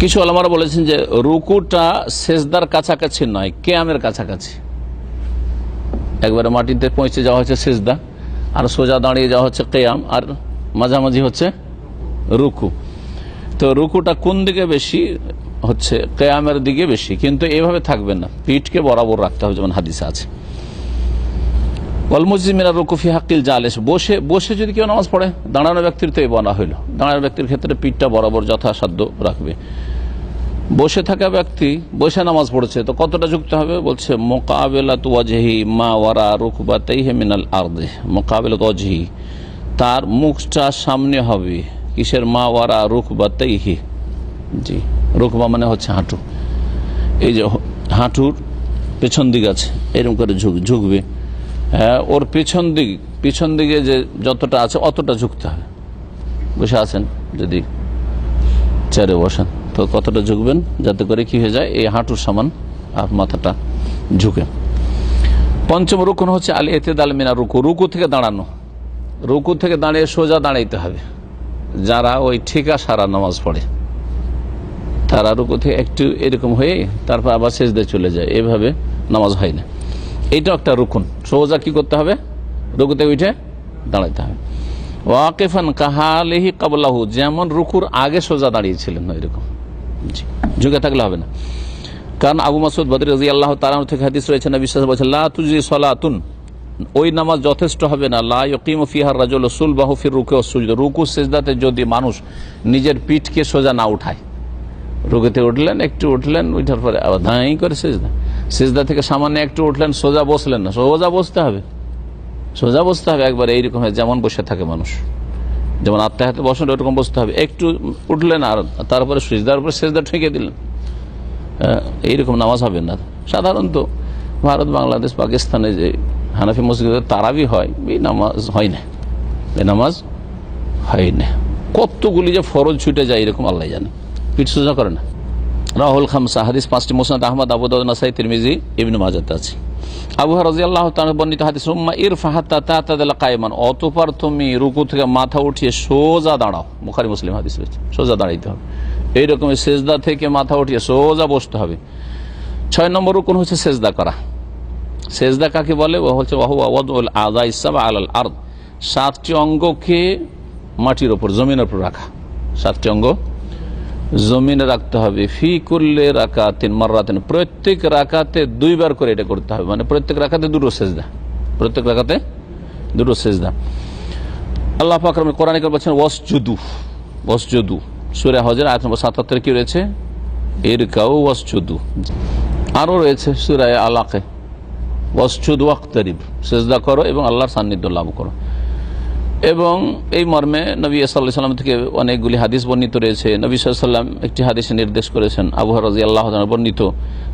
কিছু আলমারা বলেছেন যে রুকুটা সেজদার কাছাকাছি নয়, কেয়ামের কাছাকাছি। একবারে মাটিতে পৌঁছে যাওয়া হচ্ছে সেজদা, আর সোজা দাঁড়িয়ে যাওয়া হচ্ছে কেয়াম, আর মাঝামাঝি হচ্ছে রুকু। তো রুকুটা কোন দিকে বেশি? হচ্ছে কেয়ামের দিকে বেশি, কিন্তু এভাবে থাকবে না। পিঠকে বরাবর রাখতে হবে, যেমন হাদিসে আছে। অলমুজিমিনা রুকুফি হাকিল জালেস, বসে বসে যদি কেউ নামাজ পড়ে, দাঁড়ানো ব্যক্তির তো এই বলা হইল। দাঁড়ানো ব্যক্তির ক্ষেত্রে পিঠটা বরাবর যথাসাধ্য রাখবে। বসে থাকা ব্যক্তি বসে নামাজ পড়ছে, তো কতটা যুক্ত হবে? বলছে মোকাবেলা তুয়াজহি মা ওয়ারা রুকবাতাই হেমিনাল আর্দে। মোকাবেলা তুয়াজহি তার মুখটা সামনে হবে। কিসের? মা ওয়ারা রুকবাতাই হি জি, রুকবা মানে হচ্ছে হাঁটু। এই যে হাঁটুর পেছন দিক আছে, এরকম করে ঝুঁক, ঝুঁকবে। হ্যাঁ ওর পেছন দিক, পিছন দিকে যে যতটা আছে অতটা ঝুঁকতে হবে। বসে আছেন যদি, চেয়ারে বসেন। তো কতটা ঝুঁকবেন, যাতে করে কি হয়ে যায়, এই হাঁটুর সমান আর মাথাটা ঝুঁকে। পঞ্চম রুকুন হচ্ছে আলী এতেদাল মিনা রুকু রুকু থেকে দাঁড়ানো। রুকু থেকে দাঁড়িয়ে সোজা দাঁড়াইতে হবে। যারা ওই ঠিকা সারা নামাজ পড়ে, তারা রুকু থেকে একটু এরকম হয়ে তারপর আবার শেষদে চলে যায়। এভাবে নামাজ হয় না। এইটাও একটা রুকুন। সোজা কি করতে হবে? রুকুতে উঠে দাঁড়াইতে হবে। ওয়াকেফান কাহালেহি কাবলাহু, যেমন রুকুর আগে সোজা দাঁড়িয়েছিলেন এরকম ঝুঁকে থাকলে হবে না। কারণ আবু মাসুদ বদর রাজি আল্লাহ তালাম থেকে হাদিস রয়েছে না বিশ্বাস বলছে লা তুজি সলাতুন। ওই নামাজ যথেষ্ট হবে না। লা ইকিম ফিহার রাজল সুল বাহু ফির রুকে সুজদ। রুকু, সেজদাতে যদি মানুষ নিজের পিঠকে সোজা না উঠায়, রুকুতে উঠলেন, একটু উঠলেন, উঠার পরে আবার ধাই করে সেজদা। সেজদা থেকে সামান্য একটু উঠলেন, সোজা বসলেন না। সোজা বসতে হবে। সোজা বসতে হবে। একবার এইরকম যেমন বসে থাকে মানুষ। যেমন আত্মা হাতে বসেন ওরকম বসতে হবে। একটু উঠলেন আর তারপরে সুজদার উপরে সেজদা ঠেকে দিলেন। এইরকম নামাজ হবে না। সাধারণত ভারত, বাংলাদেশ, পাকিস্তানে যে হানাফি মসজিদে তারাবি হয়, এই নামাজ হয় না। এই নামাজ হয় না। কতগুলি যে ফরজ ছুটে যায়, এরকম আল্লাহ জানে। পিঠ সোজা করে না। রাহুল খামসা, হাদিস পাঁচটি মোসনাদ, আহমদ আবুদ নাসাই, তিরমিজি, ইবনু মাজাতে আছে। আবু রাজি আল্লাহ বর্ণিত হাদিস উম্মা ইর ফাহাত্তা তাতাদাল কায়মান অতপর তুমি রুকু থেকে মাথা উঠিয়ে সোজা দাঁড়াও। মুখারি মুসলিম হাদিস সোজা দাঁড়াইতে হবে। এইরকম সেজদা থেকে মাথা উঠিয়ে সোজা বসতে হবে। ছয় নম্বর রুকুন হচ্ছে সেজদা করা। সেজদা কাকে বলে? হচ্ছে আদা ইসাবা আলাল আর্দ। সাতটি অঙ্গকে মাটির ওপর, জমিনের উপর রাখা। সাতটি অঙ্গ জমিনে রাখতে হবে। ফি করলে রাকাতেন মার্রাতেন। প্রত্যেক রাকাতে দুইবার করে এটা করতে হবে। মানে প্রত্যেক রাকাতে দুটো সেজদা। প্রত্যেক রাকাতে দুটো সেজদা। আল্লাহ ফাকরম কোরআন বলছেন, ওয়াসজুদু ওয়াসজুদু। সুরে হজের আয়াত নম্বর সাতাত্তর কি রয়েছে? এর কাউ ওয়াসজুদু। আরও রয়েছে সুরায় আলাকে। ওয়াসজুদ ওয়াক্তারিব। সেজদা করো এবং আল্লাহর সান্নিধ্য লাভ করো। এবং এই মর্মে নবী সাল্লাহ সাল্লাম থেকে অনেকগুলি হাদিস বর্ণিত রয়েছে। নবী সাল্লাম একটি হাদিসে নির্দেশ করেছেন, আবু রাজি আল্লাহ বর্ণিত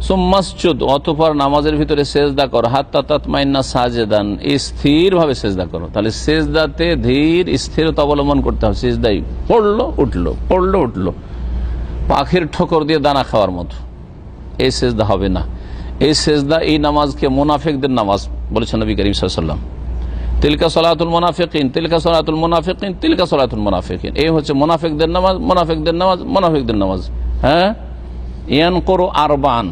সোম্মাসুদ অতপর নামাজের ভিতরে সেজদা করো হাত তাত মাইন্না সাজেদান স্থিরভাবে সেজদা করো। তাহলে সেজদাতে ধীর স্থিরতা অবলম্বন করতে হবে। সেজদাই পড়ল, উঠল পড়ল, উঠল। পাখির ঠোকর দিয়ে দানা খাওয়ার মতো। এই সেজদা হবে না। এই সেজদা, এই নামাজকে মোনাফেকদের নামাজ বলেছেন নবী করিম সাল্লাম। তিলকা সলাতুল মোনাফিকিন তিলকা সলাতুল মোনাফিকিন তিলকা সলাতুল মোনাফিকিন। এই হচ্ছে মোনাফিকদের নামাজ মোনাফিকদের নামাজ মোনাফিকদের নামাজ। হ্যাঁ? ইয়ান করো আরবান।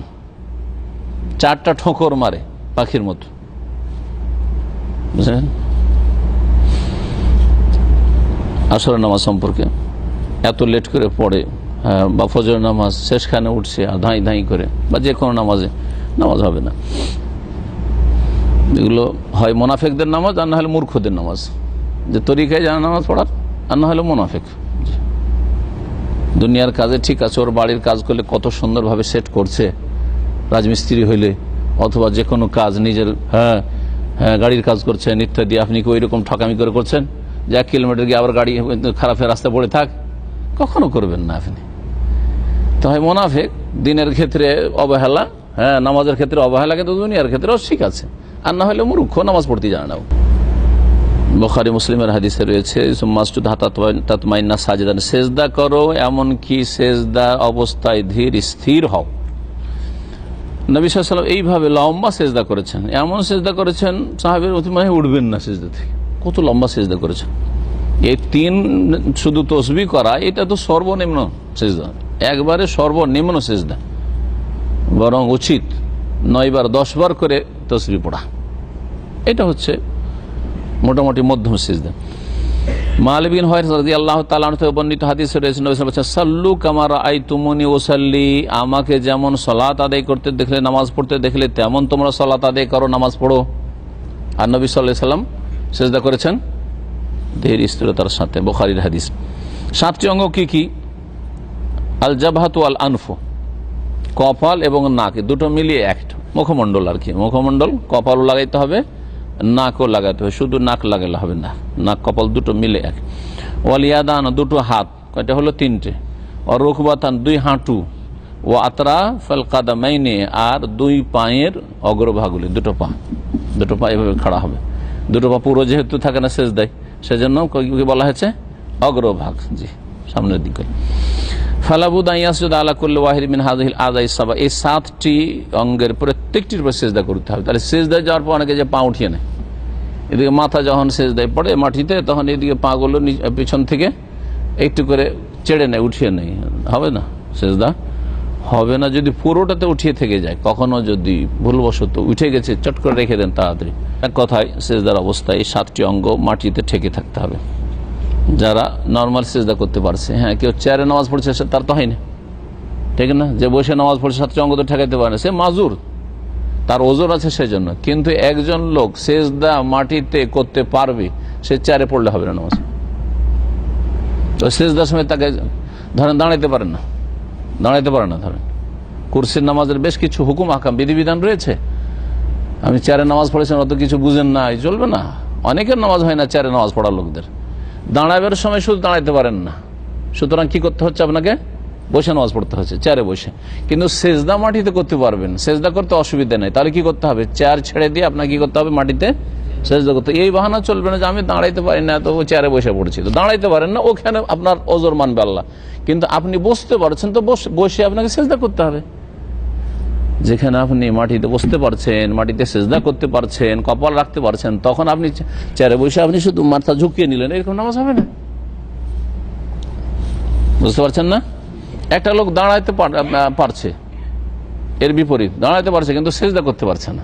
চারটা ঠোকর মারে পাখির মতো। বুঝলেন? আসর নামাজ সম্পর্কে এত লেট করে পড়ে হ্যাঁ, বা ফজর নামাজ শেষখানে উঠছে আর ধাঁই ধাঁই করে বা যে কোনো নামাজে নামাজ হবে না। এগুলো হয় মোনাফেকদের নামাজ আর না হলে মূর্খদের নামাজ। যে তরিকায় জানা নামাজ পড়ার, আর না হলে মোনাফেক। দুনিয়ার কাজে ঠিক আছে, ওর বাড়ির কাজ করলে কত সুন্দরভাবে সেট করছে, রাজমিস্ত্রি হইলে, অথবা যে কোনো কাজ নিজের হ্যাঁ হ্যাঁ গাড়ির কাজ করছেন, ইত্যাদি, আপনি কি ওই রকম ঠকামি করে করছেন? যে এক কিলোমিটার গিয়ে আবার গাড়ি খারাপ রাস্তা পড়ে থাক, কখনো করবেন না আপনি। তো হয় মোনাফেক, দিনের ক্ষেত্রে অবহেলা হ্যাঁ নামাজের ক্ষেত্রে অবহেলা কিন্তু দুনিয়ার ক্ষেত্রেও ঠিক আছে। আর না হলে মূর্খ, নামাজ পড়তে জানে না বখারি, মুসলিমের হাদিসে রয়েছে সেজদা করো, এমনকি সেজদা অবস্থায় ধীর স্থির হও। নবী সাল্লাম এইভাবে লম্বা সেজদা করেছেন। এমন সেজদা করেছেন সাহাবের অতিমাহে উঠবেন না সেজদা থেকে। কত লম্বা সেজদা করেছেন। এই তিন, শুধু তসবি করা, এটা তো সর্বনিম্ন সেজদা। একবারে সর্বনিম্ন সেজদা। বরং উচিত। নয়বার, দশবার করে তসবি পড়া। এটা হচ্ছে মোটামুটি মধ্যম সেজদা। মালিবিন হয় রাজি আল্লাহ তালান থেকে বর্ণিত হাদিস রয়েছে সাল্লু কামারা আই তুমনি ওসাল্লি আমাকে যেমন সলাত আদায় করতে দেখলে, নামাজ পড়তে দেখলে, তেমন তোমরা সলাত আদায় করো, নামাজ পড়ো। আর নবী সাল্লাহ সাল্লাম সেজদা করেছেন, ধীর স্থিরতার সাথে, বোখারির হাদিস। সাতটি অঙ্গ কি কি? আল জাবাহাতু আল আনফু কপাল এবং নাক, দুটো মিলিয়ে এক মুখমণ্ডল আর কি। মুখমণ্ডল, কপালও লাগাইতে হবে, নাকও লাগাতে হবে। শুধু নাক লাগালে হবে না, নাক, কপাল দুটো মিলে এক। ওয়ালিয়াদান, দুটো হাত, কয়টা হলো? তিনটে। ও রুখবাতান দুই হাঁটু। ও আতরা ফেল কাদামাইনে, আর দুই পায়ের অগ্রভাগুলি, দুটো পা। দুটো পা এভাবে খাড়া হবে। দুটো পা পুরো যেহেতু থাকে না শেষ দেয় সেজন্য বলা হয়েছে? অগ্রভাগ, জি। সামনের দিকে। ফালাবুদ আইয়াসুদ আলা কুল্লু ওয়াহিদ মিন হাজিল আদাই সাবা। এই সাতটি অঙ্গের প্রত্যেকটির উপর সেজদা করতে হবে। তাহলে সেজদায় যাওয়ার পর অনেকে যে পা উঠিয়ে নেয়। এদিকে মাথা যখন সেজদায় পড়ে মাটিতে, তখন এদিকে পাগুলো পিছন থেকে একটু করে চেড়ে নেয়, উঠিয়ে নেয়। হবে না সেজদা? হবে না যদি পুরোটাতে উঠিয়ে থেকে যায়। কখনো যদি ভুলবশত উঠে গেছে, চট করে রেখে দেন তাড়াতাড়ি। এক কথায় সেজদার অবস্থায় এই সাতটি অঙ্গ মাটিতে ঠেকে থাকতে হবে। যারা নর্মাল সেজদা করতে পারছে। হ্যাঁ কেউ চেয়ারে নামাজ পড়ছে তার তো হয় না ঠিক না? যে বসে নামাজ পড়ছে, সাতটি অঙ্গ তো ঠেকাইতে পারে না। সে মাজুর। তার ওজোর আছে সেজন্য। কিন্তু একজন লোক সেজদা মাটিতে করতে পারবে, সে চেয়ারে পড়লে হবে না নামাজ। তো সেজদার সময় তাকে ধরেন দাঁড়াইতে পারেন না। দাঁড়াইতে পারে না, ধরেন। কুরসির নামাজের বেশ কিছু হুকুম, আকাম, বিধিবিধান রয়েছে। আমি চেয়ারে নামাজ পড়েছেন অত কিছু বুঝেন না চলবে না। অনেকের নামাজ হয় না চেয়ারে নামাজ পড়া লোকদের। দাঁড়াবার সময় শুধু দাঁড়াইতে পারেন না। সুতরাং কি করতে হচ্ছে আপনাকে? বসে নামাজ পড়তে হচ্ছে, চেয়ারে বসে। কিন্তু সেজদা মাটিতে করতে পারবেন, সেজদা করতে অসুবিধা নেই। তাহলে কি করতে হবে? চেয়ার ছেড়ে দিয়ে আপনাকে কি করতে হবে? মাটিতে সেজদা করতে এই বাহানা চলবে না যে আমি দাঁড়াইতে পারি না তো চেয়ারে বসে পড়ছি। তো দাঁড়াইতে পারেন না, ওখানে আপনার ওজোর মানবে আল্লাহ। কিন্তু আপনি বসতে পারছেন, তো বসে আপনাকে সেজদা করতে হবে। যেখানে আপনি মাটিতে বসতে পারছেন, মাটিতে সেজদা করতে পারছেন, কপাল রাখতে পারছেন, তখন আপনি চেয়ারে বসে আপনি শুধু মাথা ঝুঁকিয়ে নিলেন, এরকম নামাজ হবে না। বুঝতে পারছেন না? একটা লোক দাঁড়াইতে পার- পারছে, এর বিপরীত, দাঁড়াইতে পারছে কিন্তু সেজদা করতে পারছে না।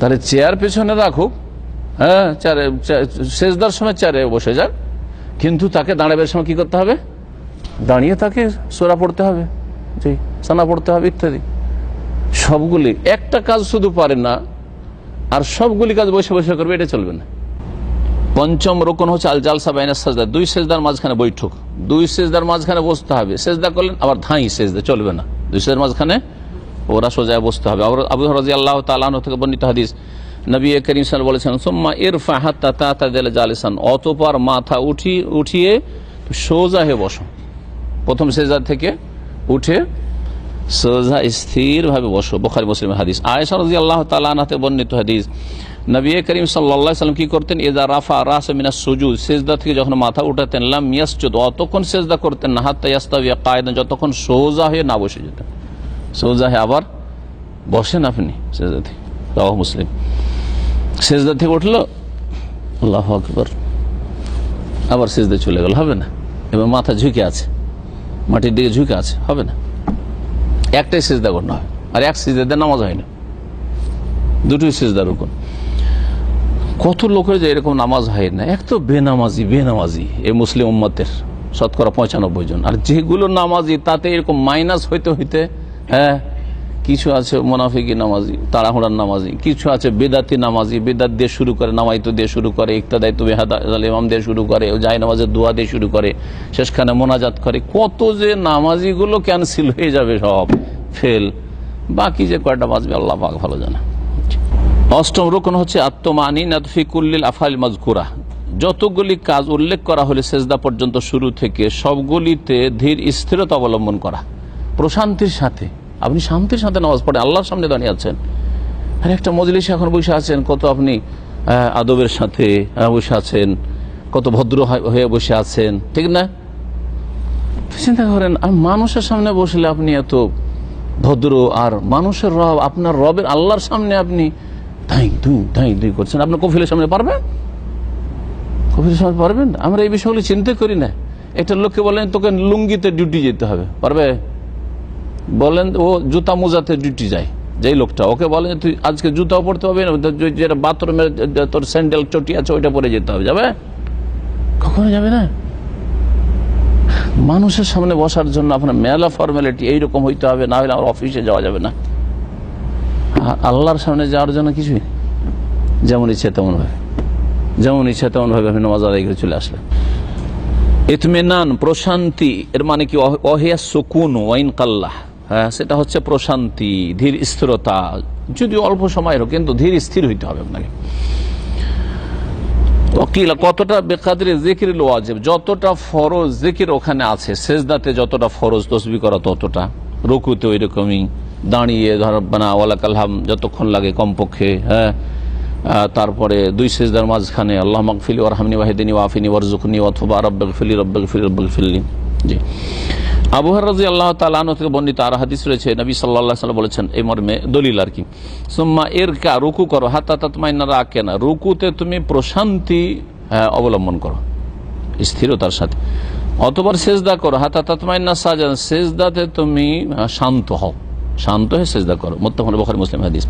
তাহলে চেয়ার পেছনে রাখুক হ্যাঁ চেয়ারে, চে- সেজদার সময় চেয়ারে বসে যাক কিন্তু তাকে দাঁড়াবার সময় কি করতে হবে? দাঁড়িয়ে তাকে সোরা পড়তে হবে, জি, সানা পড়তে হবে, ইত্যাদি। সবগুলি, একটা কাজ শুধু পারে না, আর সবগুলি কাজ বসে বসে করবে, এটা চলবে না। পঞ্চম রোকন হচ্ছে আল জালসা বাইনা সাজদা। দুই সেজদার মাঝখানে বৈঠক। দুই সেজদার মাঝখানে বসতে হবে। সেজদা করলেন, আবার ধাঁই সেজদা, চলবে না। দুই সেজদার মাঝখানে ওরা সোজায় বসতে হবে। আবু রাজি আল্লাহ তালাহ থেকে বর্ণিত হাদিস, নবী করিম সাল বলেছেন, সোম্মা ইর ফাহাত্তা তা দিলে জালিসান অতপর মাথা উঠি, উঠিয়ে সোজা হয়ে বসো। প্রথম সেজদা থেকে উঠে সোজা স্থির ভাবে বসো। বোখারি মুসলিম হাদিস। রাজি আল্লাহ তালানাতে বর্ণিত হাদিস, নবী করিম সাল্লাহ সাল্লাম কি করতেন? এজা রাফা রাস মিনা সুজুদ সেজদা থেকে যখন মাথা উঠাতেন, লাম ইয়াসজুদ অতক্ষণ সেজদা করতেন না, হাত্তা ইয়াস্তাবিয়া কায়দান, যতক্ষণ সোজা হয়ে না বসে যেতেন। সোজা হয়ে আবার বসেন আপনি সেজদা থেকে। রাহ মুসলিম। সেজদা থেকে উঠল, আল্লাহ আকবর। আবার সেজদা চলে গেল, হবে না? এবার মাথা ঝুঁকে আছে। মাটির দিকে ঝুঁকে আছে, হবে না? একটাই সিজদা করতে হয়, আর এক সেজদাতে নামাজ হয় না। দুটোই সিজদা রুকুন। কত লোকের যে এরকম নামাজ হয় না, এক তো বেনামাজি বেনামাজি এই মুসলিম উম্মতের শতকরা পঁচানব্বই জন। আর যেগুলো নামাজি, তাতে এরকম মাইনাস হইতে হইতে হ্যাঁ কিছু আছে মোনাফিকি নামাজি, তাড়াহুড়ার নামাজি, কিছু আছে বেদাতি নামাজি, বেদাত দিয়ে শুরু করে, নামাইতো দিয়ে শুরু করে ইকতাদায়িত্ব বেহাদা ইমাম দিয়ে শুরু করে জাই নামাজের দোয়া দিয়ে শুরু করে, শেষখানে মোনাজাত করে, কত যে নামাজিগুলো ক্যান্সেল হয়ে যাবে সব ফেল বাকি যে কয়টা বাজবে আল্লাহ পাক ভালো জানা। অষ্টম রোকন হচ্ছে আত্মমানি নাতফিকুল্লিল আফাল মাজকুরা। যতগুলি কাজ উল্লেখ করা হলে সেজদা পর্যন্ত শুরু থেকে সবগুলিতে ধীর স্থিরতা অবলম্বন করা। প্রশান্তির সাথে আপনি শান্তির সাথে নামাজ পড়ে, আল্লাহর সামনে দাঁড়িয়ে আছেন। আর একটা মজলিসে এখন বসে আছেন, কত আপনি আদবের সাথে বসে আছেন, কত ভদ্র হয়- বসে আছেন, ঠিক না? চিন্তা করেন, আর মানুষের সামনে বসলে আপনি এত ভদ্র, আর মানুষের রব, আপনার রবের আল্লাহর সামনে আপনি ধাই দুই ধাই দুই করছেন। আপনার কফিলের সামনে পারবেন? কফিলের সামনে পারবেন? আমরা এই বিষয়গুলি চিন্তা করি না। একটা লোককে বলেন, তোকে লুঙ্গিতে ডিউটি যেতে হবে, পারবে? বলেন, ও জুতা মোজাতে ডিউটি যায়, যেই লোকটা। ওকে বলেন তুই আজকে জুতাও পড়তে হবে না যেটা বাথরুমের তোর স্যান্ডেল চটি আছে, ওইটা পরে যেতে হবে, যাবে? কখনো যাবে না? মানুষের সামনে বসার জন্য আপনার মেলা ফর্মালিটি এইরকম হইতে হবে, না হলে আমার অফিসে যাওয়া যাবে না। আল্লাহর সামনে যাওয়ার জন্য কিছুই যেমন ইচ্ছে তেমন ভাবে। যেমন ইচ্ছা তেমন ভাবে আপনি নামাজ আদায় করে চলে আসলেন। ইতমেনান, প্রশান্তি, এর মানে কি অহ- অহিয়া সুকুন, ওয়াইন কাল্লাহ। সেটা হচ্ছে প্রশান্তি, ধীর স্থিরতা। যদি অল্প সময় হোক, কিন্তু ধীর স্থির হইতে হবে আপনাকে। কতটা বেকাদের জিকির ওয়াজিব। যতটা ফরজ জিকির ওখানে আছে, সেজদাতে যতটা ফরজ তসবি করা ততটা। রুকুতে ওই রকমই দাঁড়িয়ে, ধর বানা ওয়ালা কালহাম যতক্ষণ লাগে কমপক্ষে হ্যাঁ। তারপরে দুই সেজদার মাঝখানে, আল্লাহ মকফিলি ওরহামনি ওয়াহিদিনী ওয়াফিনী ওয়ারজুকনি অথবা রব্বাক ফিলি রব্বাক ফিলি রব্বাক ফিল্লি জি। আবুহার রাজি আল্লাহ তালানো থেকে বর্ণিত আর হাদিস রয়েছে। নবী সাল্লাহ সাল্লাম বলেছেন এই মর্মে দলিল আর কি। সুম্মা এর কা রুকু করো হাতা তাতমাইনা রাখে না। রুকুতে তুমি প্রশান্তি হ্যাঁ, অবলম্বন করো স্থিরতার সাথে। অতবার সেজদা করো হাতা তাতমাইনা সাজান সেজদাতে তুমি শান্ত হও। শান্ত হয়ে সেজদা করো। মোত্তাফান বখারি মুসলিম হাদিস।